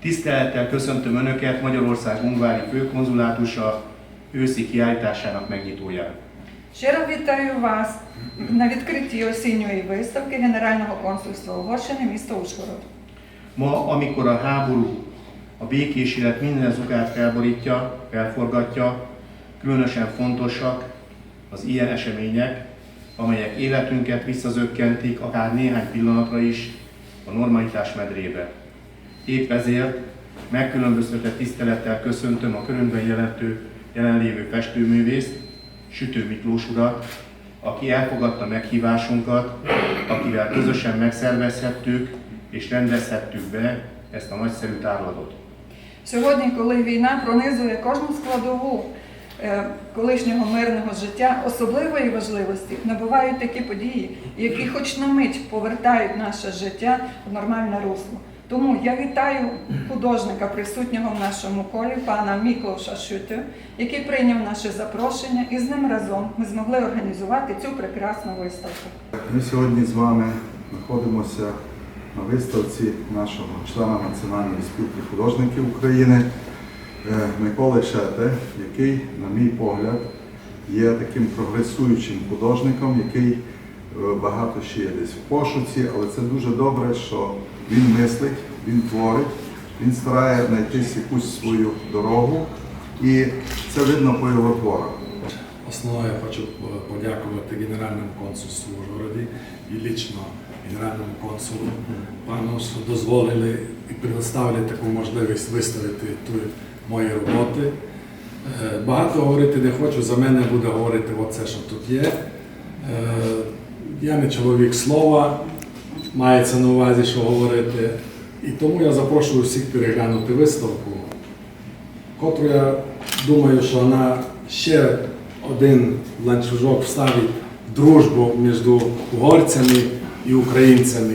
Tisztelettel köszöntöm Önöket Magyarország Ungvári főkonzulátusa őszi kiállításának megnyitóján. Щиро вітаю вас на відкритті осінньої виставки Генерального консульства Угорщини міста Ужгород. Ma, amikor a háború, a békés élet minden zugát felborítja, felforgatja, különösen fontosak az ilyen események, amelyek életünket visszazökkentik akár néhány pillanatra is a normalitás medrébe. Épp ezért megkülönböztetett tisztelettel köszöntöm a körünkben jelentő, jelenlévő festőművészt, Sütő Miklós urat, aki elfogadta meghívásunkat, akivel közösen megszervezhettük és rendezhettük be ezt a nagyszerű tárlatot. Сьогодні, коли війна пронизує кожну складову е, колишнього мирного життя, особливої важливості набувають такі події, які хоч на мить повертають наше життя в нормальне русло. Тому я вітаю художника, присутнього в нашому колі, пана Міклоша Шюте, який прийняв наше запрошення, і з ним разом ми змогли організувати цю прекрасну виставку. Ми сьогодні з вами знаходимося на виставці нашого члена Національної спілки художників України е, Миколи Шете, який, на мій погляд, є таким прогресуючим художником, який е, багато ще є десь в пошуці, але це дуже добре, що він мислить, він творить, він старає знайти якусь свою дорогу, і це видно по його творах. Основно я хочу е, подякувати Генеральному консульству в Ужгороді і лічно Генеральному консулу пану, що дозволили і предоставили таку можливість виставити тут мої роботи. Е, Багато говорити не хочу, за мене буде говорити оце, що тут є. Е, Я не чоловік слова, мається на увазі, що говорити. І тому я запрошую всіх переглянути виставку котру я думаю, що вона ще один ланцюжок вставить дружбу між угорцями і українцями.